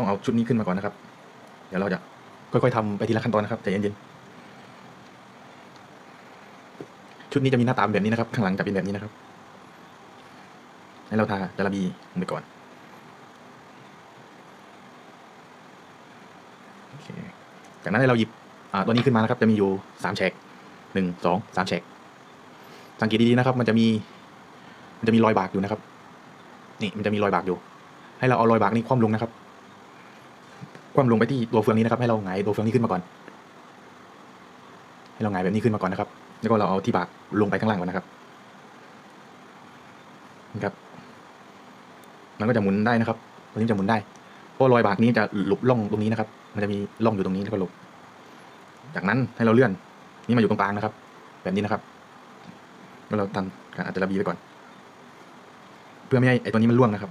ต้องเอาชุดนี้ขึ้นมาก่อนนะครับ เดี๋ยวเราจะค่อยๆทำไปทีละขั้นตอนนะครับใจเย็นๆชุดนี้จะมีหน้าตาแบบนี้นะครับ ข้างหลังจะเป็นแบบนี้นะครับ ให้เราทาจาระบีลงไปก่อนจากนั้นให้เราหยิบอ่าตัวนี้ขึ้นมานะครับ จะมีอยู่สามแฉกหนึ่งสองสามแฉกสังเกตดีๆนะครับ มันจะมี มันจะมีรอยบากอยู่นะครับ นี่มันจะมีรอยบากอยู่ ให้เราเอารอยบากนี้คว่ำลงนะครับ คว่ำลงไปที่ตัวเฟืองนี้นะครับให้เราหงายตัวเฟืองนี้ขึ้นมาก่อน ให้เราหงายแบบนี้ขึ้นมาก่อนนะครับ แล้วก็เราเอาที่บากลงไปข้างล่างก่อนนะครับนะครับ มันก็จะหมุนได้นะครับตัวนี้จะหมุนได้เพราะรอยบากนี้จะหลบร่องตรงนี้นะครับ มันจะมีร่องอยู่ตรงนี้แล้วก็หลบ จากนั้นให้เราเลื่อน นี่มาอยู่ตรงกลางนะครับ แบบนี้นะครับแล้วเราตันการอัดระบีไว้ก่อน เพื่อไม่ให้ไอ้ตัวนี้มันร่วงนะครับ